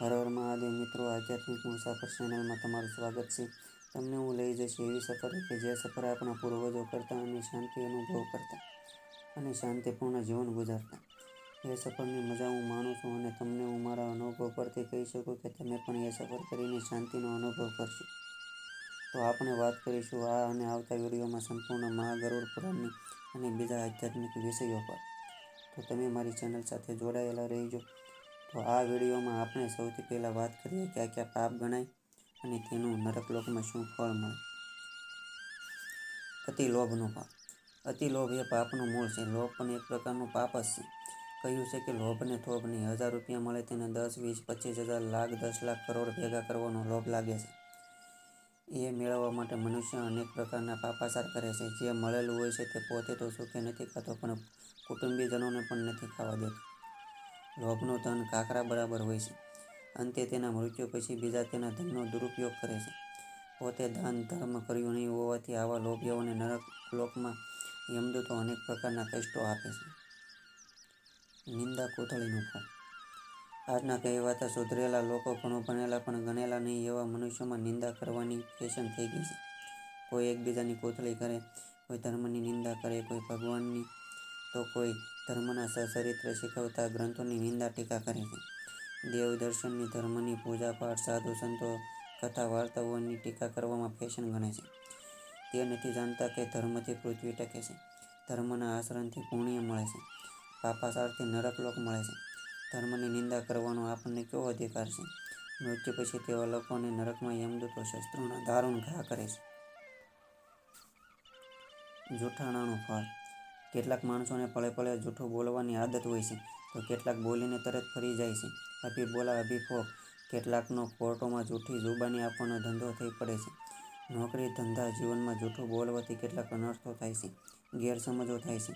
હર હર મહાદેવ મિત્રો આધ્યાત્મિક મુસાફર ચેનલમાં તમારું સ્વાગત છે. તમને હું લઈ જઈશ એવી સફર કે જે સફર આપણા પૂર્વજો કરતા અને શાંતિ અનુભવ કરતા અને શાંતિપૂર્ણ જીવન ગુજારતા. એ સફરની મજા હું માણું છું અને તમને હું મારા અનુભવ પરથી કહી શકું કે તમે પણ એ સફર કરીને શાંતિનો અનુભવ કરશો. તો આપણે વાત કરીશું આ અને આવતા વિડીયોમાં સંપૂર્ણ મહાગરુડ પુરાણની અને બીજા આધ્યાત્મિક વિષયો પર. તો તમે મારી ચેનલ સાથે જોડાયેલા રહેજો. તો આ વિડીયોમાં આપણે સૌથી પહેલાં વાત કરીએ ક્યાં ક્યાં પાપ ગણાય અને તેનું નરકલોકમાં શું ફળ મળે. અતિ લોભનો પાપ. અતિ લોભ એ પાપનું મૂળ છે. લોભ પણ એક પ્રકારનું પાપ જ છે. કહ્યું છે કે લોભને થોભ નહીં હજાર રૂપિયા મળે તેને દસ, વીસ, પચીસ હજાર, લાખ, દસ લાખ કરોડ ભેગા કરવાનો લોભ લાગે છે. એ મેળવવા માટે મનુષ્ય અનેક પ્રકારના પાપાસાર કરે છે. જે મળેલું હોય છે તે પોતે તો સુખે નથી ખાતો, પણ કુટુંબીજનોને પણ નથી ખાવા દેતો. લોભનું ધન કાકરા બરાબર હોય છે. અંતે તેના મૃત્યુ પછી બીજા તેના ધનનો દુરુપયોગ કરે છે. પોતે દાન, ધર્મ કર્યું નહીં હોવાથી આવા લોભીઓને નરક લોકમાં યમદૂતો અનેક પ્રકારના કષ્ટો આપે છે. નિંદા કોથળીનું ફળ આજના કહેવાતા સુધરેલા લોકો ઘણું ભણેલા પણ ગણેલા નહીં એવા મનુષ્યોમાં નિંદા કરવાની ફેશન થઈ ગઈ છે. કોઈ એકબીજાની કોથળી કરે, કોઈ ધર્મની નિંદા કરે, કોઈ ભગવાનની તો કોઈ ધર્મના સચરિત્ર શીખવતા ગ્રંથોની નિંદા ટીકા કરે છે. દેવ દર્શનની ધર્મની પૂજાપાઠ સાધુ સંતો, કથા, વાર્તાઓની ટીકા કરવામાં ફેશન ગણે છે. તે નથી જાણતા કે ધર્મથી પૃથ્વી ટકે છે. ધર્મના આચરણથી પુણ્ય મળે છે. પાપાસારથી નરકલોક મળે છે. ધર્મની નિંદા કરવાનો આપણને કેવો અધિકાર છે? મૃત્યુ પછી તેવા લોકોને નરકમાં યમદૂતો શસ્ત્રોના દારૂણ ઘા કરે છે. જૂઠાણાનું ફળ. કેટલાક માણસોને પળે પળે જૂઠું બોલવાની આદત હોય છે, તો કેટલાક બોલીને તરત ફરી જાય છે. અભી બોલા, અભી ફોક કેટલાકનો કોર્ટોમાં જૂઠી જુબાની આપવાનો ધંધો થઈ પડે છે. નોકરી, ધંધા, જીવનમાં જૂઠું બોલવાથી કેટલાક અનર્થો થાય છે, ગેરસમજો થાય છે.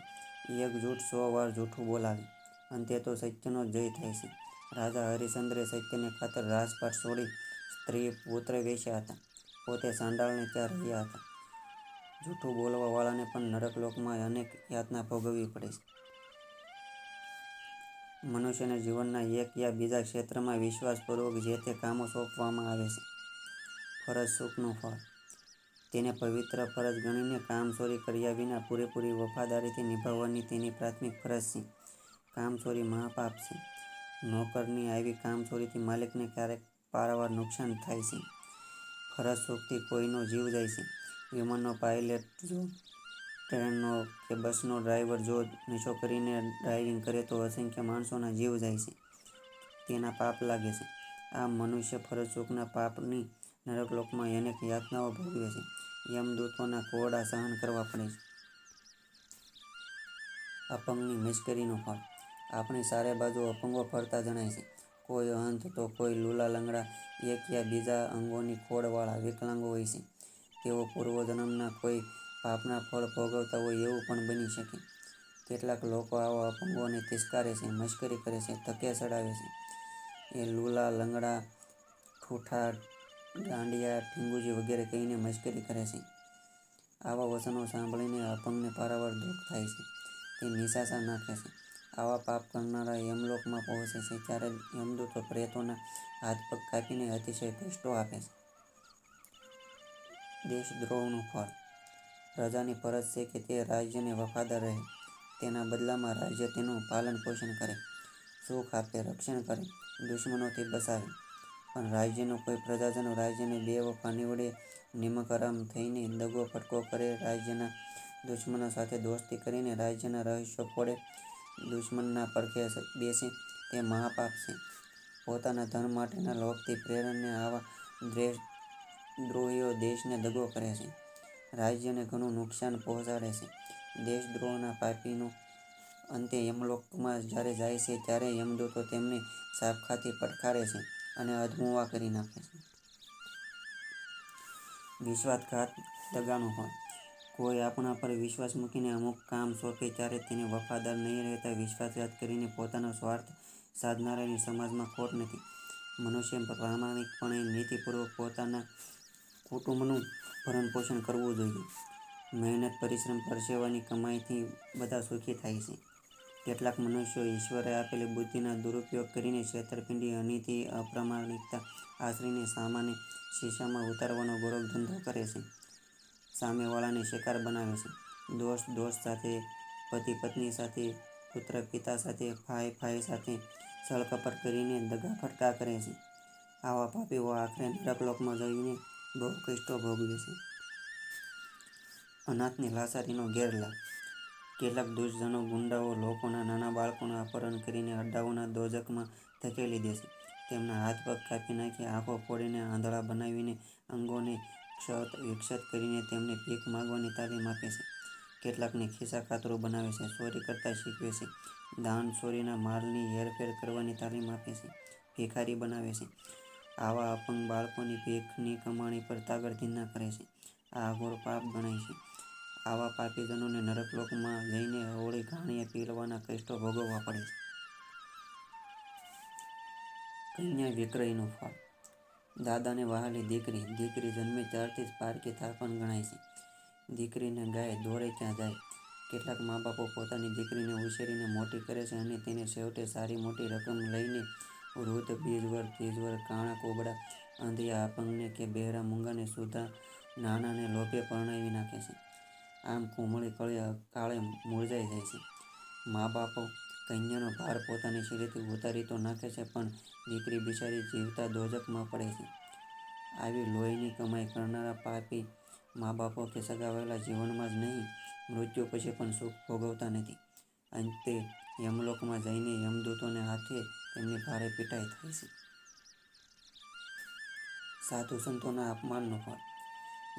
એક જૂઠ સો વાર જૂઠું બોલાવે. અંતે તો સત્યનો જય થાય છે. રાજા હરિશ્ચંદ્રે સત્યને ખાતર રાજપાટ છોડી સ્ત્રી પુત્ર વેચ્યા હતા. પોતે સાંડાળને ત્યાં રહ્યા હતા. જૂઠું બોલવાવાળાને પણ નરકલોકમાં અનેક યાતના ભોગવવી પડે છે. મનુષ્યને જીવનના એક યા બીજા ક્ષેત્રમાં વિશ્વાસપૂર્વક જે તે કામો સોંપવામાં આવે છે, ફરજ સુખનું ફળ. તેને પવિત્ર ફરજ ગણીને કામચોરી કર્યા વિના પૂરેપૂરી વફાદારીથી નિભાવવાની તેની પ્રાથમિક ફરજ છે. કામચોરી મહાપાપ છે. નોકરની આવી કામચોરીથી માલિકને ક્યારેક પારાવાર નુકસાન થાય છે. ફરજ સુખથી કોઈનો જીવ જાય છે. વિમાનનો પાયલટ જો ટ્રેનનો કે બસનો ડ્રાઈવર જો નીચો કરીને ડ્રાઇવિંગ કરે તો અસંખ્ય માણસોના જીવ જાય છે. તેના પાપ લાગે છે. આ મનુષ્ય ફરજ ચૂકના પાપની નરકલોકમાં અનેક યાતનાઓ ભોગવે છે. યમદૂતોના કોરડા સહન કરવા પડે છે. અપંગની મિશ્કરીનો ફળ. આપણી સારે બાજુ અપંગો ફરતા જણાય છે. કોઈ અંત તો કોઈ લૂલા લંગડા, એક યા બીજા અંગોની ખોડવાળા વિકલાંગો હોય છે. તેઓ પૂર્વજન્મના કોઈ પાપના ફળ ભોગવતા હોય એવું પણ બની શકે. કેટલાક લોકો આવા અપંગોને તિસ્કારે છે, મશ્કરી કરે છે ધકે ચડાવે છે. એ લૂલા, લંગડા, ઠૂઠા ગાંડિયા ઠીંગુજી વગેરે કહીને મશ્કરી કરે છે. આવા વચનો સાંભળીને અપંગને પારાવાર દુઃખ થાય છે. તે નિશાસા નાખે છે. આવા પાપ કરનારા યમલોકમાં પહોંચે છે, ત્યારે યમદૂતો પ્રેતોના હાથ પગ કાપીને અતિશય કષ્ટો આપે છે. દેશદ્રોહનું ફળ. પ્રજાની ફરજ છે કે તે રાજ્યને વફાદાર રહે. તેના બદલામાં રાજ્ય તેનું પાલન પોષણ કરે, સુખ આપે, રક્ષણ કરે, દુશ્મનોથી બસાવે. પણ રાજ્યનો કોઈ પ્રજાજનો રાજ્યને બે વફા નીવડે નિમકરામ થઈને દગો ફટકો કરે, રાજ્યના દુશ્મનો સાથે દોસ્તી કરીને રાજ્યના રહસ્યો ફોડે, દુશ્મનના પડખે બેસે, તે મહાપાપ છે. પોતાના ધન માટેના લોભથી પ્રેરણને આવા દ્વેષ દ્રોહીઓ દેશને દગો કરે છે. રાજ્યને ઘણું નુકસાન પહોંચાડે છે. દેશદ્રોહના પાપીનો અંતે યમલોકમાં જ્યારે જાય છે ત્યારે યમદૂતો તેમને સાપખાથી પડકારે છે અને અધમુવા કરી નાખે છે. વિશ્વાસઘાત દગાનું હોય. કોઈ આપણા પર વિશ્વાસ મૂકીને અમુક કામ સોંપે ત્યારે તેને વફાદાર નહીં રહેતા વિશ્વાસઘાત કરીને પોતાનો સ્વાર્થ સાધનારાની સમાજમાં ખોટ નથી. મનુષ્ય પ્રામાણિકપણે નીતિપૂર્વક પોતાના કુટુંબનું ભરણ પોષણ કરવું જોઈએ મહેનત પરિશ્રમ પરસેવાની કમાઈથી બધા સુખી થાય છે કેટલાક મનુષ્યો ઈશ્વરે આપેલી બુદ્ધિના દુરુપયોગ કરીને છેતરપિંડી, અનીતિ, અપ્રામાણિકતા આશરીને સામાને શીશામાં ઉતારવાનો ગૌરવ ધંધો કરે છે. સામેવાળાને શિકાર બનાવે છે. દોસ્ત દોસ્ત સાથે, પતિ પત્ની સાથે, પુત્ર પિતા સાથે, ભાઈ ભાઈ સાથે સળકપટ કરીને દગા ફટકા કરે છે. આવા પાપીઓ આખરે નરકલોકમાં જઈને બહુ કષ્ટો ભોગવે છે. અનાથની લાસારીનો ગેરલાભ કેટલાક દુષ્જનો ગુંડાઓ લોકોના નાના બાળકોનું અપહરણ કરીને અડ્ડાઓના દોજકમાં ધકેલી દે છે. તેમના હાથ પગ કાપી નાખી, આંખો ફોડીને આંધળા બનાવીને, અંગોને ક્ષત વિક્ષત કરીને તેમને ભીખ માગવાની તાલીમ આપે છે. કેટલાકને ખિસ્સાકાતરું બનાવે છે, ચોરી કરતા શીખવે છે, દાન ચોરીના માલની હેરફેર કરવાની તાલીમ આપે છે, ભિખારી બનાવે છે. આવા અપંગ બાળકોની ભેખની કમાણી પર તાગડધીન્ના કરે છે. આ અઘોર પાપ ગણાય છે. આવા પાપીજનોને નરકલોકમાં જઈને હોળી ઘાણીએ પીરવાના કષ્ટો ભોગવવા પડે છે. કન્યા વિક્રયનું ફળ દાદાને વહાલી દીકરી દીકરી જન્મે ત્યારથી જ પારકી થાપણ ગણાય છે. દીકરીને ગાય દોડે ક્યાં જાય. કેટલાક મા બાપો પોતાની દીકરીને ઉછેરીને મોટી કરે છે અને તેને છેવટે સારી મોટી રકમ લઈને વૃદ્ધ, બીજવર, ત્રીજવર, કાણા કોબડા, અંધિયા, અપંગને કે બહેરા મૂંગાને સુધા નાનાને લોભે પરણાવી નાખે છે. આમ કુમળી કળી કાળે મૂરઝાઈ જાય છે. મા બાપો કન્યાનો ભાર પોતાની શિરેથી ઉતારી તો નાખે છે પણ દીકરી બિચારી જીવતા દોજકમાં પડે છે. આવી લોહીની કમાઈ કરનારા પાપી મા બાપો કે સગાવેલા જીવનમાં જ નહીં, મૃત્યુ પછી પણ સુખ ભોગવતા નથી. અંતે યમલોકમાં જઈને યમદૂતોને હાથે તેમની ભારે પીટાઈ થાય છે. સાધુ સંતોના અપમાનનો ફળ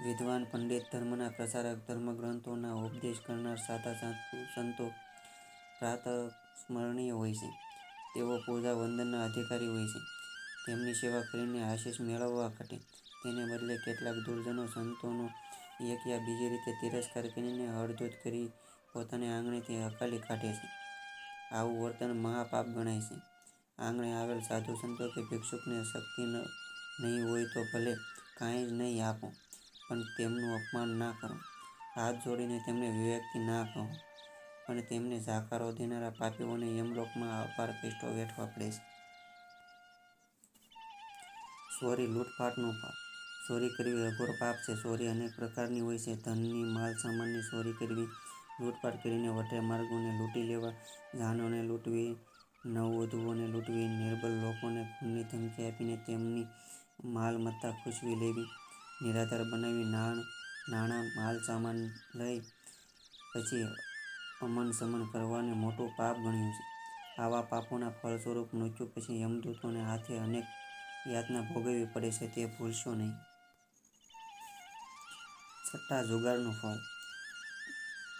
વિદ્વાન પંડિત, ધર્મના પ્રસારક ધર્મગ્રંથોના ઉપદેશ કરનાર સાધા સાધુ સંતો પ્રાતઃસ્મરણીય હોય છે. તેઓ પૂજા વંદનના અધિકારી હોય છે. તેમની સેવા કરીને આશીષ મેળવવા ઘટે તેને બદલે કેટલાક દુર્જનો સંતોનો એક યા બીજી રીતે તિરસ્કાર કરીને અડધૂત કરી પોતાને આંગણેથી હકાલી કાઢે છે. આવું વર્તન મહાપાપ ગણાય છે. આંગણે આવેલ સાધુ સંતો કે ભિક્ષુકને શક્તિ નહીં હોય તો ભલે કાંઈ જ નહીં આપો પણ તેમનું અપમાન ના કરો. હાથ જોડીને તેમને વિવેકથી ના કહો અને તેમને ઝાકારો દેનારા પાપીઓને યમલોકમાં અપાર પેસ્ટો વેઠવા પડે છે. ચોરી લૂંટફાટનું પાપ ચોરી કરવી અઘોર પાપ છે. ચોરી અનેક પ્રકારની હોય છે. ધનની, માલસામાનની ચોરી કરવી, લૂંટફાટ કરીને વટેમાર્ગુને લૂંટી લેવા, જાનોને લૂંટવી, નવવધુઓને લૂંટવી, નિર્બળ લોકોને ખૂનની ધમકી આપીને તેમની માલમત્તા ખુસવી લેવી, નિરાધાર બનાવી નાણ નાણાં, માલ સામાન લઈ પછી અમન સમન કરવાને મોટું પાપ ગણ્યું છે. આવા પાપોના ફળસ્વરૂપ મૃત્યુ પછી યમદૂતોને હાથે અનેક યાતના ભોગવવી પડે છે તે ભૂલશો નહીં. છઠ્ઠા જુગારનું ફળ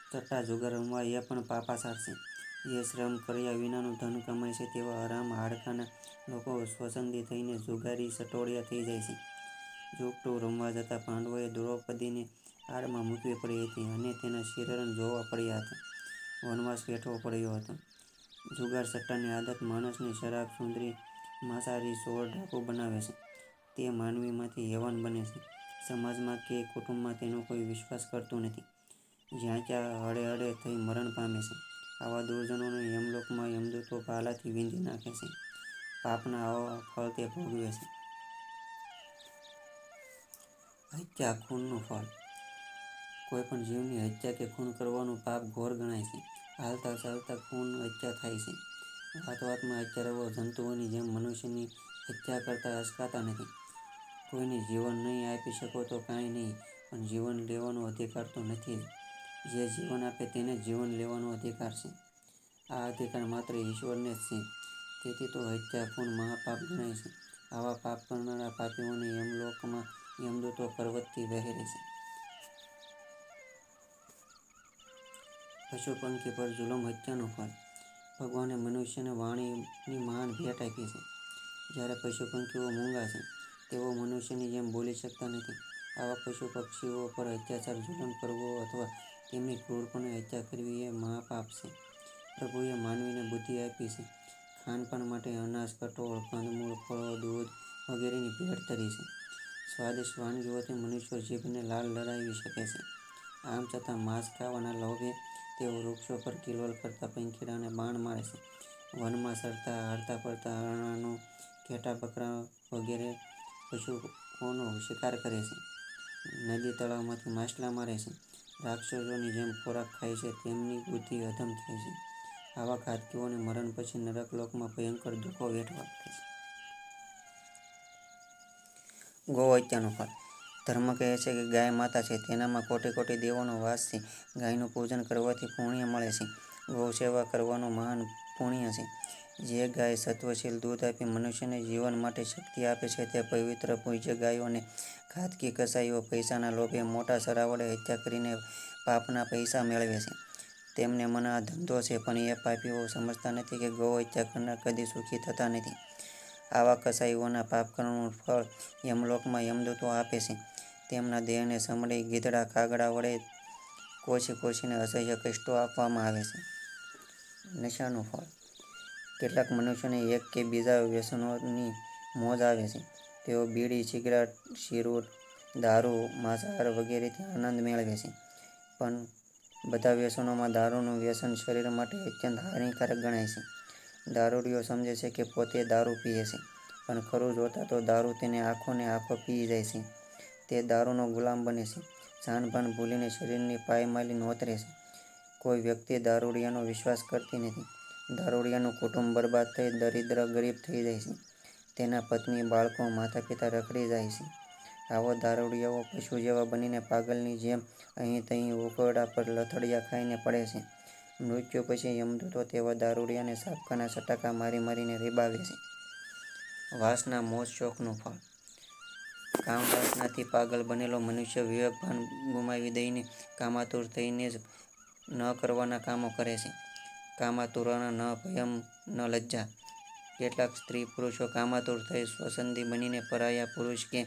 છઠ્ઠા જુગાર રમવા એ પણ પાપાસાર છે. જે શ્રમ કર્યા વિનાનું ધન કમાય છે તેવા હરામ હાડકાના લોકો સ્વસંદી થઈને જુગારી સટોડિયા થઈ જાય છે. જુગટુ રમવા જતા પાંડવોએ દ્રૌપદીને આડમાં મૂકવી પડી હતી અને તેના શિરરન જોવા પડ્યા હતા. વનવાસ વેઠવો પડ્યો હતો. જુગાર સટ્ટાની આદત માણસને શરાબ, સુંદરી, માંસાહારી, સોળ ડાકુ બનાવે છે. તે માનવીમાંથી હેવાન બને છે. સમાજમાં કે કુટુંબમાં તેનો કોઈ વિશ્વાસ કરતું નથી. જ્યાં ત્યાં હળે થઈ મરણ પામે છે. આવા દુર્જનોને યમલોકમાં યમદૂતો ભાલાથી વીંધી નાખે છે. પાપના આવા ફળ તે ભોગવે છે. હત્યા ખૂનનું ફળ કોઈ પણ જીવની હત્યા કે ખૂન કરવાનું પાપ ઘોર ગણાય છે. હાલતા ચાલતા ખૂન હત્યા થાય છે. વાત વાતમાં હત્યારાઓ જંતુઓની જેમ મનુષ્યની હત્યા કરતા અચકાતા નથી. કોઈને જીવન નહીં આપી શકો તો કાંઈ નહીં, પણ જીવન લેવાનો અધિકાર તો નથી જ જે જીવન આપે તેને જીવન લેવાનો અધિકાર છે. આ અધિકાર માત્ર ઈશ્વરને જ છે. તેથી તો હત્યા ખૂન મહાપાપ ગણાય છે. આવા પાપ કરનારા પાપીઓને યમલોકમાં યમદૂતો પર્વતથી વહેરે છે. પશુપંખી પર જુલમ હત્યાનું ફળ ભગવાને મનુષ્યને વાણીની મહાન ભેટ આપી છે. જ્યારે પશુપંખીઓ મૂંગા છે. તેઓ મનુષ્યની જેમ બોલી શકતા નથી. આવા પશુ પક્ષીઓ પર અત્યાચાર, જુલમ કરવો અથવા તેમની ક્રૂરપણે હત્યા કરવી એ મહાપાપ છે. પ્રભુએ માનવીને બુદ્ધિ આપી છે. ખાનપાન માટે અનાજ, કઠોળ, કંદમૂળ, ફળો, દૂધ વગેરેની ભેટ ધરી છે. સ્વાદિષ્ટ વાનગીઓથી મનુષ્યો જીભને લાલ લડાવી શકે છે. આમ છતાં માંસ ખાવાના લોભે તેઓ વૃક્ષો પર કિલોલ કરતા પંખીડાને બાણ મારે છે વનમાં સરતા હારતા ફરતા હરણાનો ઘેટા બકરા વગેરે પશુઓનો શિકાર કરે છે નદી તળાવમાંથી માછલા મારે છે રાક્ષસોની જેમ ખોરાક ખાય છે, તેમની બુદ્ધિ અધમ થાય છે. આવા ઘાતકીઓને મરણ પછી નરક લોકમાં ભયંકર દુઃખો વેઠવા પડે છે. ગૌ હત્યાનો ફળ ધર્મ કહે છે કે ગાય માતા છે, તેનામાં કોટી કોટી દેવોનો વાસ છે. ગાયનું પૂજન કરવાથી પુણ્ય મળે છે. ગૌ સેવા કરવાનું મહાન પુણ્ય છે. જે ગાય સત્વશીલ દૂધ આપી મનુષ્યને જીવન માટે શક્તિ આપે છે તે પવિત્ર પૂજ્ય ગાયો અને ઘાતકી કસાઈઓ પૈસાના લોભે મોટા સરાવડે હત્યા કરીને પાપના પૈસા મેળવે છે. તેમને મને આ ધંધો છે, પણ એ પાપીઓ સમજતા નથી કે ગૌ હત્યા કરનાર કદી સુખી થતા નથી. આવા કસાઈઓના પાપ કર્મનું ફળ યમલોકમાં યમદૂતો આપે છે. તેમના દેહને સમળી ગીધડા કાગડા વડે કોસી કોસીને અસહ્ય કષ્ટો આપવામાં આવે છે. નશાનું ફળ કેટલાક મનુષ્યોને એક કે બીજા વ્યસનોની મોજ આવે છે. તેઓ બીડી, સિગરેટ, શીરૂટ, દારૂ, માંસાહાર વગેરેથી આનંદ મેળવે છે. પણ બધા વ્યસનોમાં દારૂનું વ્યસન શરીર માટે અત્યંત હાનિકારક ગણાય છે. દારૂડીઓ સમજે છે કે પોતે દારૂ પીએ છે, પણ ખરું જોતા તો દારૂ તેને આંખોને આંખો પી જાય છે. તે દારૂનો ગુલામ બને છે. જાનભાન ભૂલીને શરીરની પાયમાલી નોતરે છે. કોઈ વ્યક્તિ દારૂડિયાનો વિશ્વાસ કરતી નથી. દારૂડિયાનું કુટુંબ બરબાદ થઈ દરિદ્ર ગરીબ થઈ જાય છે. તેના પત્ની, બાળકો માતા પિતા રખડી જાય છે. આવો દારૂડિયાઓ પશુ જેવા બનીને પાગલની જેમ અહીં તહીં ઉકરડા પર લથડિયા ખાઈને પડે છે. મૃત્યુ પછી યમદૂતો તેવા દારૂડિયાને સાપકાના સટાકા મારી મારીને રીબાવે છે. વાસના મોજ શોખનું ફળ. કામ વાસનાથી પાગલ બનેલો મનુષ્ય વિવેકભાન ગુમાવી દઈને કામાતુર થઈને જ ન કરવાના કામો કરે છે. કામાતુરાના ન ભયમ, ન લજ્જા. કેટલાક સ્ત્રી પુરુષો કામાતુર થઈ સ્વસંદી બનીને પરાયા પુરુષ કે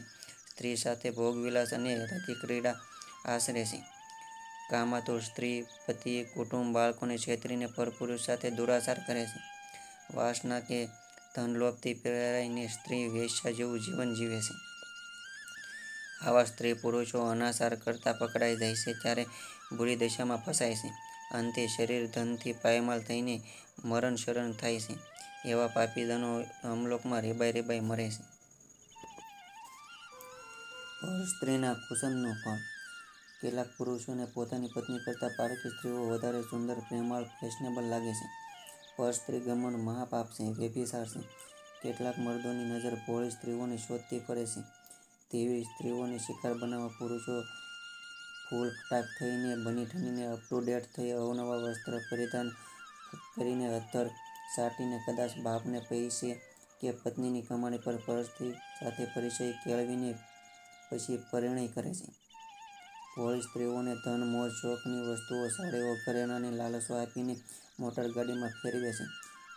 સ્ત્રી સાથે ભોગવિલાસ અને રતિ ક્રીડા આશરે છે. કામાતુર સ્ત્રી, પતિ, કુટુંબ બાળકોને છેતરીને પરપુરુષ સાથે દુરાચાર કરે છે. વાસના કે ધનલોભથી પ્રેરાઈને સ્ત્રી વેશ્યા જેવું જીવન જીવે છે. આવા સ્ત્રી પુરુષો અનાસાર કરતા પકડાઈ જાય છે ત્યારે બુરી દશામાં ફસાય છે. અંતે શરીર ધનથી પાયમાલ થઈને મરણ શરણ થાય છે. એવા પાપીદનો અમલોકમાં રેબાઈ રેબાઈ મરે છે. સ્ત્રીના કુસનનો ફળ કેટલાક પુરુષોને પોતાની પત્ની કરતાં પારકી સ્ત્રીઓ વધારે સુંદર, પ્રેમાળ, ફેશનેબલ લાગે છે. પર સ્ત્રી ગમન મહાપાપ છે, વ્યભિસાર છે. કેટલાક મર્દોની નજર ભોળી સ્ત્રીઓને શોધતી ફરે છે. તેવી સ્ત્રીઓને શિકાર બનાવવા પુરુષો ફૂલ ફટાક થઈને, બની ઠનીને અપ ટુ ડેટ થઈ અવનવા વસ્ત્ર પરિધાન કરીને અત્તર સાટીને કદાચ બાપને પૈસે કે પત્નીની કમાણી પર પરસ્ત્રી સાથે પરિચય કેળવીને પછી પરિણય કરે છે. ભોળી સ્ત્રીઓને ધન, મોજ, શોખની વસ્તુઓ, સાડીઓ, ઘરેણાની લાલસો આપીને મોટરગાડીમાં ફેરવે છે.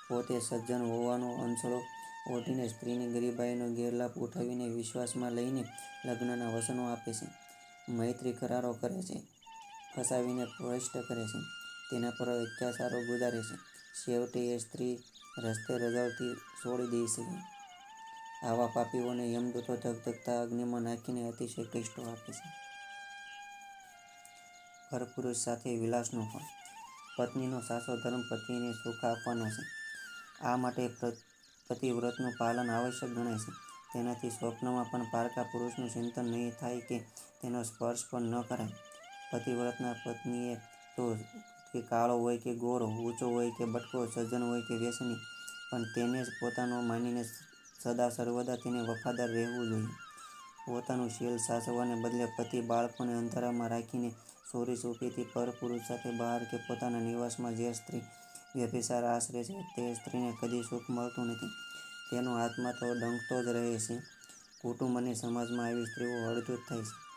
પોતે સજ્જન હોવાનો અંસળો ઓઢીને સ્ત્રીની ગરીબાઈનો ગેરલાભ ઉઠાવીને વિશ્વાસમાં લઈને લગ્નના વસનો આપે છે. મૈત્રી કરારો કરે છે, ફસાવીને ભ્રષ્ટ કરે છે, તેના પર અત્યાચારો ગુજારે છે. છેવટે એ સ્ત્રી રસ્તે રજાવતી છોડી દે છે. આવા પાપીઓને યમદૂતો ધગધગતા અગ્નિમાં નાખીને અતિશય કષ્ટો આપે છે. પરપુરુષ સાથે વિલાસનો ફળ પત્નીનો સાસો ધર્મ પતિને સુખ આપવાનો છે. આ માટે પતિવ્રતનું પાલન આવશ્યક ગણાય છે. તેનાથી સ્વપ્નમાં પણ પારકા પુરુષનું ચિંતન નહીં થાય કે તેનો સ્પર્શ પણ ન કરાય. પતિવ્રતના પત્નીએ તો કે કાળો હોય કે ગોરો, ઊંચો હોય કે બટકો, સજ્જન હોય કે વ્યસની, પણ તેને જ પોતાનો માનીને સદા સર્વદા તેને વફાદાર રહેવું જોઈએ. પોતાનું શીલ સાચવવાને બદલે પતિ બાળકોને અંધારામાં રાખીને ચોરી સોપીથી પરપુરુષ સાથે બહાર કે પોતાના નિવાસમાં જે સ્ત્રી વ્યભિસાર આશરે છે તે સ્ત્રીને કદી સુખ મળતું નથી. તેનો આત્મા તો ડંકતો જ રહે છે. કુટુંબ અને સમાજમાં આવી સ્ત્રીઓ હળધૂત થાય છે.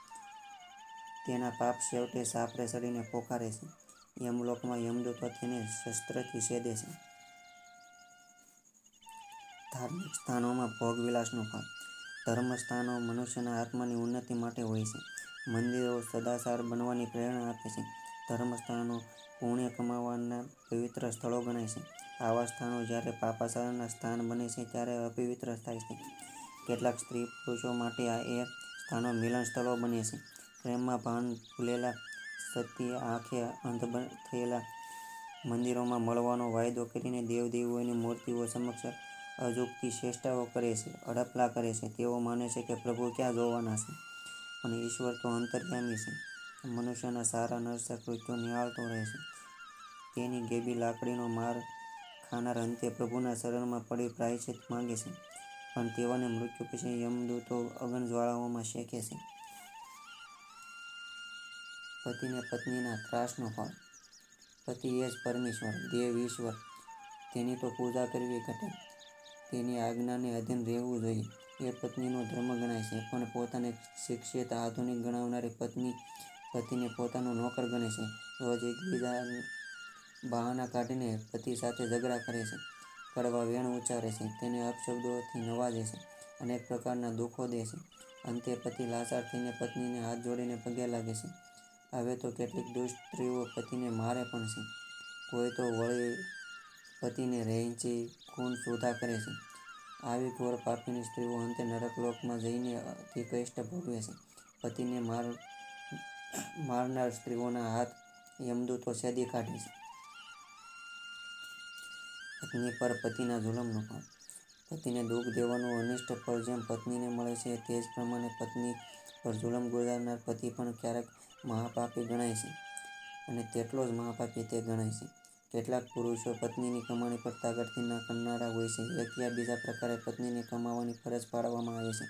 તેના પાપ છેવટે સાપરે સડીને પોકારે છે. યમલોકમાં યમદૂતો તેને શસ્ત્રથી છેદે છે. ધાર્મિક સ્થાનોમાં ભોગવિલાસનું ફળ ધર્મસ્થાનો મનુષ્યના આત્માની ઉન્નતિ માટે હોય છે. મંદિરો સદાચાર બનવાની પ્રેરણા આપે છે. ધર્મસ્થાનો પુણ્ય કમાવાના પવિત્ર સ્થળો ગણાય છે. આવા સ્થાનો જ્યારે પાપાચારના સ્થાન બને છે ત્યારે અપવિત્ર થાય છે. કેટલાક સ્ત્રી પુરુષો માટે આ એ સ્થાનો મિલન સ્થળો બને છે. પ્રેમમાં ભાન ભૂલેલા સતી આંખે અંધ થયેલા મંદિરોમાં મળવાનો વાયદો કરીને દેવદેવીઓની મૂર્તિઓ સમક્ષ અજુગતી ચેષ્ટાઓ કરે છે, અડપલા કરે છે. તેઓ માને છે કે પ્રભુ ક્યાં જોવાના છે અને ઈશ્વર તો અંતર્યામી છે. મનુષ્યના સારા નરસા કૃત્યો નિહાળતો રહે છે. તેની ગેબી લાકડીનો માર ખાનાર અંતે પ્રભુના શરણમાં પડી પ્રાયશ્ચિત માંગે છે. પણ તેઓને મૃત્યુ પછી યમદૂતો અગન જ્વાળાઓમાં શેકે છે. પતિને પત્નીના ત્રાસનો ફળ. પતિ એ જ પરમેશ્વર, દેવ ઈશ્વર. તેની તો પૂજા કરવી ઘટે. તેની આજ્ઞાને અધીન રહેવું જોઈએ. એ પત્નીનો ધર્મ ગણાય છે, પણ પોતાને શિક્ષિત આધુનિક ગણાવનારી પત્ની પતિને પોતાનો નોકર ગણે છે. રોજ એકબીજા બહાના કાઢીને પતિ સાથે ઝઘડા કરે છે. કડવા વેણ ઉચ્ચારે છે. તેને અપશબ્દોથી નવાજે છે અનેક પ્રકારના દુઃખો દે છે. અંતે પતિ લાચાર થઈને પત્નીને હાથ જોડીને પગે લાગે છે. હવે તો કેટલીક દુષ્ટ સ્ત્રીઓ પતિને મારે પણ છે. કોઈ તો વળી પતિને રહેંચી ખૂન શોધા કરે છે. આવી ઘોર પાપીની સ્ત્રીઓ અંતે નરકલોકમાં જઈને અતિ કષ્ટ ભોગવે છે. પતિને માર, મારનાર સ્ત્રીઓના હાથ યમદૂતો સેદી કાઢે છે. પત્ની પર પતિના જુલમનો પણ પતિને દુઃખ દેવાનું અનિષ્ટ ફળ જેમ પત્નીને મળે છે, તે જ પ્રમાણે પત્ની પર જુલમ ગુજારનાર પતિ પણ ક્યારેક મહાપાપી ગણાય છે. અને તેટલો જ મહાપાપી તે ગણાય છે. કેટલાક પુરુષો પત્નીની કમાણી પર તાગડથી ના કરનારા હોય છે. એક યા બીજા પ્રકારે પત્નીને કમાવાની ફરજ પાડવામાં આવે છે.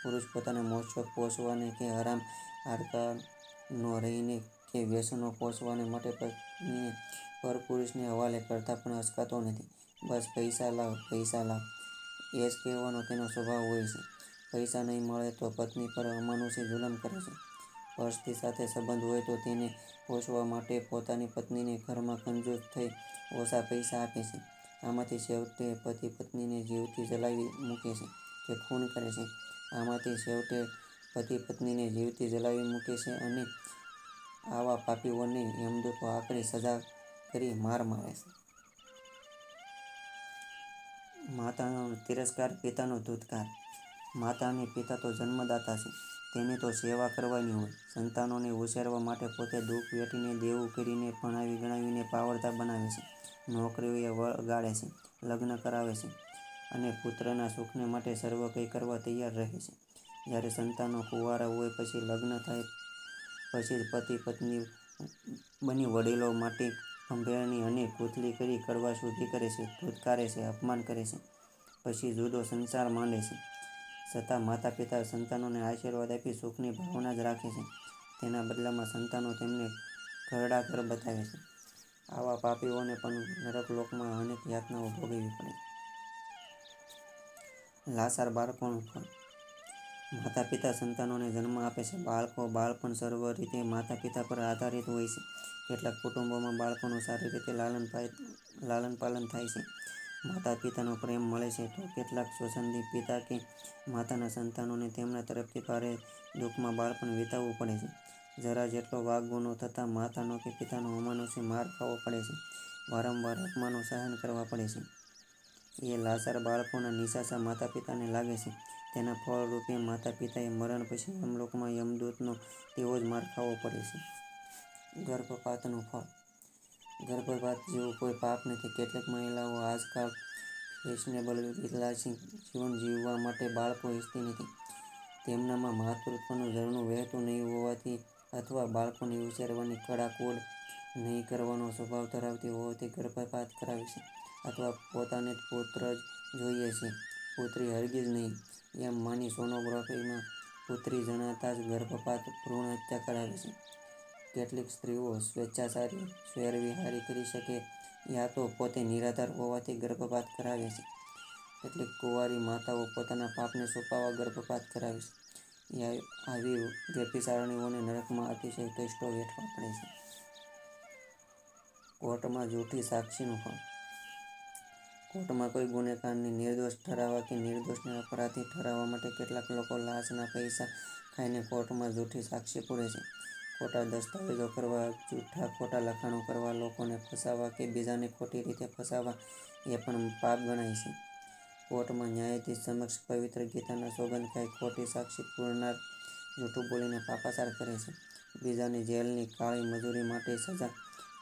પુરુષ પોતાના મોજશોખ પોષવાને કે હરામ હાડકાનો રહીને કે વ્યસનો પોષવાને માટે પત્નીને પરપુરુષને હવાલે કરતાં પણ અચકાતો નથી. બસ પૈસા લાવ પૈસા લાવ. એ જ કહેવાનો તેનો સ્વભાવ હોય છે. પૈસા નહીં મળે તો પત્ની પર અમાનુષી જુલમ કરે છે. પર્સથી સાથે સંબંધ હોય તો તેને પોષવા માટે પોતાની પત્નીને ઘરમાં કંજૂસ થઈ ઓછા પૈસા આપે છે. આમાંથી છેવટે પતિ પત્નીને જીવતી જલાવી મૂકે છે કે ખૂન કરે છે. આમાંથી છેવટે પતિ પત્નીને જીવતી જલાવી મૂકે છે અને આવા પાપીઓને યમદૂતો આકરી સજા કરી માર મારે છે. માતાનો તિરસ્કાર, પિતાનો ધૂતકાર માતા અને પિતા તો જન્મદાતા છે, તેની તો સેવા કરવાની હોય. સંતાનોને ઉછેરવા માટે પોતે દુઃખ વેઠીને, દેવું કરીને ભણાવી ગણાવીને પાવરદાર બનાવે છે. નોકરીઓએ વળગાડે છે, લગ્ન કરાવે છે અને પુત્રના સુખને માટે સર્વ કંઈ કરવા તૈયાર રહે છે. જ્યારે સંતાનો કુંવારા હોય પછી લગ્ન થાય, પછી પતિ પત્ની બની વડીલો માટે ખંભેરણી અને કૂથલી કરી કડવા શુદ્ધિ કરે છે ધૂતકારે છે, અપમાન કરે છે, પછી જુદો સંસાર માંડે છે. છતાં માતા પિતા સંતાનોને આશીર્વાદ આપી સુખની ભાવના જ રાખે છે. તેના બદલામાં સંતાનો તેમને ઘરડા ઘર બતાવે છે. આવા પાપીઓને પણ નરકલોકમાં અનેક યાતનાઓ ભોગવવી પડે. લાસાર બાળકોનું ફળ માતા પિતા સંતાનોને જન્મ આપે છે. બાળકો બાળપણ સર્વ રીતે માતા પિતા પર આધારિત હોય છે. કેટલાક કુટુંબોમાં બાળકોનું સારી રીતે લાલન લાલન પાલન થાય છે. માતા પિતાનો પ્રેમ મળે છે તો કેટલાક સ્વસંદી પિતા કે માતાના સંતાનોને તેમના તરફથી ભારે દુઃખમાં બાળપણ વિતાવવું પડે છે. જરા જેટલો વાઘ ગુનો થતાં માતાનો કે પિતાનો અમાનુષી માર ખાવો પડે છે. વારંવાર અપમાનો સહન કરવા પડે છે. એ લાચાર બાળકોના નિશાસા માતા પિતાને લાગે છે. તેના ફળરૂપે માતા પિતાએ મરણ પછી યમલોકમાં યમદૂતનો તેવો જ માર ખાવો પડે છે. ગર્ભપાતનું ફળ. ગર્ભપાત જેવું કોઈ પાપ નથી. કેટલીક મહિલાઓ આજકાલ ફેશનેબલ વિલાસી જીવન જીવવા માટે બાળકો ઈચ્છતી નથી. તેમનામાં માતૃત્વનું ઝરણું વહેતું નહીં હોવાથી અથવા બાળકોને ઉછેરવાની કડાકોડ નહીં કરવાનો સ્વભાવ ધરાવતી હોવાથી ગર્ભપાત કરાવે છે અથવા પોતાને પુત્ર જ જોઈએ છે. પુત્રી હરગીજ નહીં. એમ માની સોનોગ્રાફીમાં પુત્રી જણાતા જ ગર્ભપાત ભ્રૂણ હત્યા કરાવે છે. કેટલીક સ્ત્રીઓ સ્વેચ્છાચારી સ્વેરવિહારી કરી શકે, યા તો પોતે નિરાધાર હોવાથી ગર્ભપાત કરાવે છે. કેટલીક કુંવારી માતાઓ પોતાના પાપને છુપાવવા ગર્ભપાત કરાવે છે. આવી વ્યભિચારણીઓને નરકમાં અતિશય કષ્ટો વેઠવા પડે છે. કોર્ટમાં જૂઠી સાક્ષીનું ફળ કોર્ટમાં કોઈ ગુનેગારને નિર્દોષ ઠરાવવા કે નિર્દોષને અપરાધી ઠરાવવા માટે કેટલાક લોકો લાંચના પૈસા ખાઈને કોર્ટમાં જૂઠી સાક્ષી પૂરે છે. ખોટા દસ્તાવેજો કરવા, જૂઠા ખોટા લખાણો કરવા, લોકોને ફસાવવા કે બીજાને ખોટી રીતે ફસાવવા એ પણ પાપ ગણાય છે. કોર્ટમાં ન્યાયાધીશ સમક્ષ પવિત્ર ગીતાના સોગંદ ખાઈ ખોટી સાક્ષી પૂરનાર જૂઠું બોલીને પાપાચાર કરે છે. બીજાની જેલની કાળી મજૂરી માટે સજા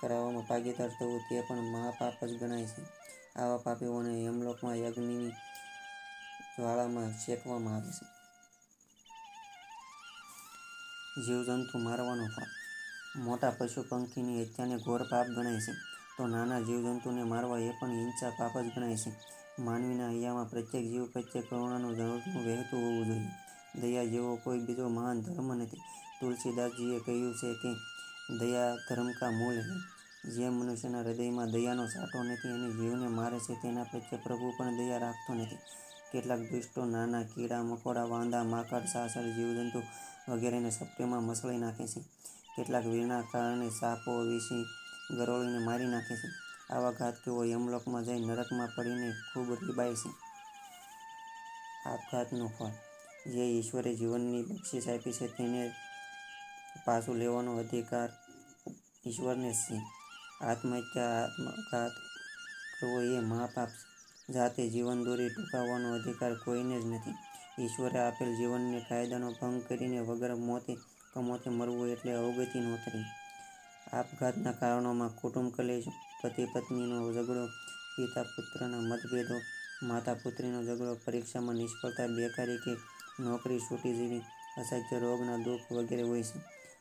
કરાવવામાં ભાગીદાર થવું તે પણ મહાપાપ જ ગણાય છે. આવા પાપીઓને યમલોકમાં યજ્ઞની જ્વાળામાં શેકવામાં આવે છે. જીવજંતુ મારવાનો પાપ. મોટા પશુ પંખીની હત્યાને ઘોર પાપ ગણાય છે, તો નાના જીવજંતુને મારવા એ પણ હિંસા પાપ જ ગણાય છે. માનવીના હૈયામાં પ્રત્યેક જીવ પ્રત્યે કરુણાનું ઝરણું વહેતું હોવું જોઈએ. દયા જેવો કોઈ બીજો મહાન ધર્મ નથી. તુલસીદાસજીએ કહ્યું છે કે, દયા ધર્મ કા મૂળ હૈ. જે મનુષ્યના હૃદયમાં દયાનો સાટો નથી અને જીવને મારે છે તેના પ્રત્યે પ્રભુ પણ દયા રાખતો નથી. કેટલાક દુષ્ટો નાના કીડા, મકોડા, વાંદા માકડ સાસર, જીવજંતુ વગેરેને સપ્ટેમાં મસળી નાખે છે. કેટલાક વીરના કારણે સાપો વિસી ગરોળીને મારી નાખે છે. આવા ઘાતકીઓ યમલોકમાં જઈ નરકમાં પડીને ખૂબ રીબાય છે. આપઘાતનું ફળ, જે ઈશ્વરે જીવનની બક્ષિસ આપી છે, તેને પાછું લેવાનો અધિકાર ઈશ્વરને છે. આત્મહત્યા, આત્મઘાત કરવો એ મહાપાપ છે જાતે જીવન દોરી ટૂંકાવવાનો અધિકાર કોઈને જ નથી. ઈશ્વરે આપેલ જીવનને કાયદાનો ભંગ કરીને વગર મોતે કમોતે મરવું એટલે અવગતિ નોતરી. આપઘાતના કારણોમાં કુટુંબ કલેશ પતિ પત્નીનો ઝઘડો પિતા પુત્રના મતભેદો માતા પુત્રીનો ઝઘડો, પરીક્ષામાં નિષ્ફળતા, બેકારી કે નોકરી છૂટી જેવી અસાધ્ય રોગના દુઃખ વગેરે હોય છે.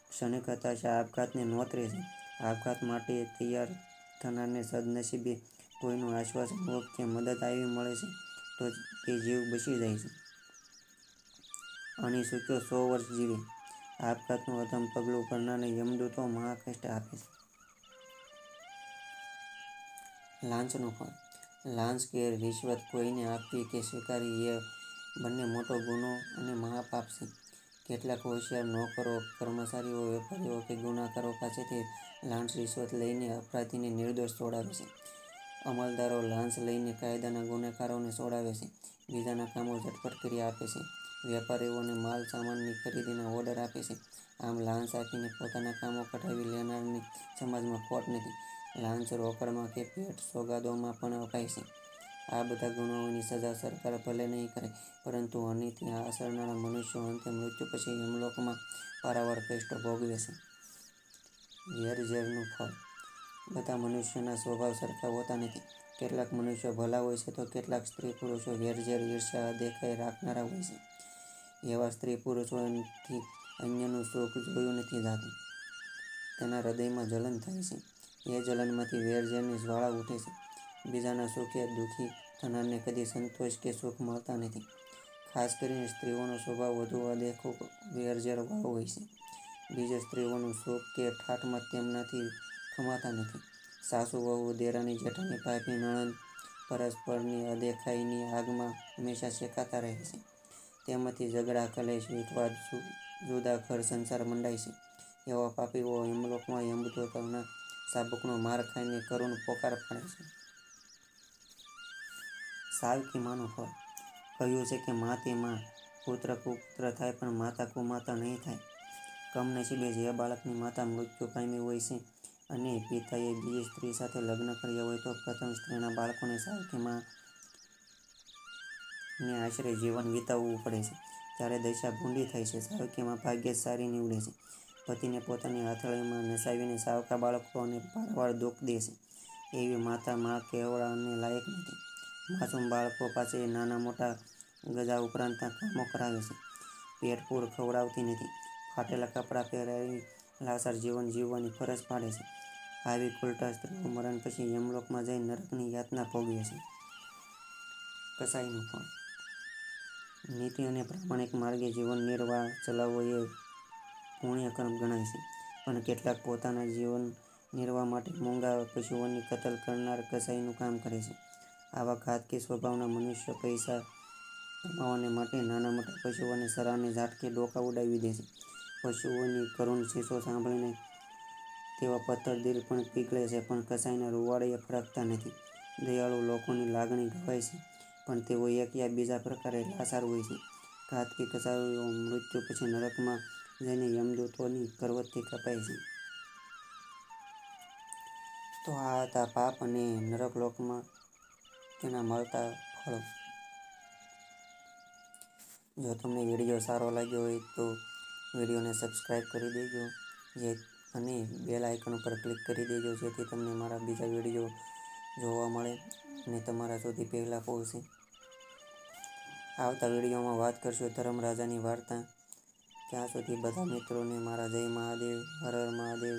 ક્ષણિક હતાશા આપઘાતને નોતરે છે. આપઘાત માટે તૈયાર થનારને સદનસીબે કોઈનું આશ્વાસન કે મદદ આવી મળે છે, તો તે જીવ બચી જાય છે. અણી સૂચ્યો સો વર્ષ જીવે. આપઘાતનું અધમ પગલું કરનારને યમદૂતો મહાકષ્ટ આપે છે. લાંચનું ફળ લાંચ કે રિશ્વત કોઈને આપવી કે સ્વીકારી એ બંને મોટો ગુનો અને મહાપાપ છે. કેટલાક હોશિયાર નોકરો, કર્મચારીઓ, વેપારીઓ કે ગુનાકારો પાસેથી લાંચ રિશ્વત લઈને અપરાધીને નિર્દોષ છોડાવે છે. અમલદારો લાંચ લઈને કાયદાના ગુનેગારોને છોડાવે છે. બીજાના કામો ઝટપટ કરી આપે છે. વેપારીઓને માલ સામાનની ખરીદીના ઓર્ડર આપે છે. આમ લાંચ આપીને પોતાના કામો કઢાવી લેનારની સમાજમાં ખોટ નથી. લાંચ રોકડમાં કે પેટ સોગાદોમાં પણ અપાય છે. આ બધા ગુનાઓની સજા સરકાર ભલે નહીં કરે, પરંતુ અનિતિ અસરનારા મનુષ્યો અંતે મૃત્યુ પછી યમલોકમાં પારાવાર કષ્ટો ભોગવે છે. ઝેર ઝેરનું ફળ. બધા મનુષ્યોના સ્વભાવ સરખા હોતા નથી. કેટલાક મનુષ્યો ભલા હોય છે તો કેટલાક સ્ત્રી પુરુષો વેર ઝેર ઈર્ષા દેખાઈ રાખનારા હોય છે. એવા સ્ત્રી પુરુષોથી અન્યનું સુખ જોયું નથી જાતું. તેના હૃદયમાં જલન થાય છે. એ જલનમાંથી વેરઝેરની જ્વાળા ઉઠે છે. બીજાના સુખે દુઃખી થનારને કદી સંતોષ કે સુખ મળતા નથી. ખાસ કરીને સ્ત્રીઓનો સ્વભાવ વધુ અદેખો વેરઝેર વાળો હોય છે. બીજા સ્ત્રીઓનું શોખ કે ઠાઠમાં તેમનાથી ખમાતા નથી. સાસુ, વહુ દેરાની જેઠાની ભાભી નણંદ પરસ્પરની અદેખાઈની આગમાં હંમેશા શેકાતા રહે છે. તેમાંથી ઝઘડા, કલેશ વિખવાદ જુદા ઘર સંસાર મંડાય છે. એવા પાપીઓ યમલોકમાં યમદૂતોના સાબુકનો માર ખાઈને કરુણ પોકાર પાડે છે. સાવકી માનું ફળ કહ્યું છે કે માતે માં પુત્ર કુપુત્ર થાય પણ માતા કુમાતા નહીં થાય. કમનસીબે જે બાળકની માતા મૃત્યુ પામી હોય છે અને પિતાએ બીજી સ્ત્રી સાથે લગ્ન કર્યા હોય તો પ્રથમ સ્ત્રીના બાળકોને સાવકીમાં ને આશરે જીવન વિતાવવું પડે છે. જ્યારે દશા ભૂંડી થાય છે સાવકીમાં ભાગ્ય સારી નીવડે છે. પતિને પોતાની હાથળીમાં નસાવીને સાવકા બાળકોને પારવાર દુઃખ દે છે. એવી માતા મા કેવડાને લાયક નથી. માસૂમ બાળકો પાસે નાના મોટા ગજા ઉપરાંતના કામો કરાવે છે. પેટ પૂર ખવડાવતી નથી. ફાટેલા કપડાં પહેરાવી લાસાર જીવન જીવવાની ફરજ પાડે છે. આવી કુલટા સ્ત્રીઓ મરણ પછી યમલોકમાં જઈ નરકની યાતના ભોગવે છે. કસાઈનું ફળ નીતિ અને પ્રામાણિક માર્ગે જીવન નિર્વાહ ચલાવવો એ પુણ્યકર્મ ગણાય છે. પણ કેટલાક પોતાના જીવન નિર્વાહ માટે મોંઘા પશુઓની કતલ કરનાર કસાઈનું કામ કરે છે. આવા ઘાતકી સ્વભાવના મનુષ્ય પૈસા કમાવાને માટે નાના મોટા પશુઓને સરાને ઝાટકે ડોકા ઉડાવી દે છે. પશુઓની કરુણ શીશો સાંભળીને તેવા પથ્થર દિલ પણ પીગળે છે, પણ કસાઈના રૂવાડે ફરકતા નથી. દયાળુ લોકોની લાગણી ગવાય છે, પણ તેઓ એક યા બીજા પ્રકારે લાસાર હોય છે. ઘાતકી કસાઈઓ મૃત્યુ પછી નરકમાં જઈને યમદૂતોની કરવતથી કપાય છે. તો આ હતા પાપ અને નરકલોકમાં તેના મળતા ફળો. જો તમને વીડિયો સારો લાગ્યો હોય તો વિડીયોને સબસ્ક્રાઈબ કરી દેજો. જે અને બેલ આઇકન ઉપર ક્લિક કરી દેજો, જેથી તમને મારા બીજા વીડિયો જોવા મળે અને તમારા સુધી પહેલાં પહોંચે. આવતા વિડીયોમાં વાત કરશું ધર્મરાજાની વાર્તા. ત્યાં સુધી બધા મિત્રોને મારા જય મહાદેવ, હર હર મહાદેવ.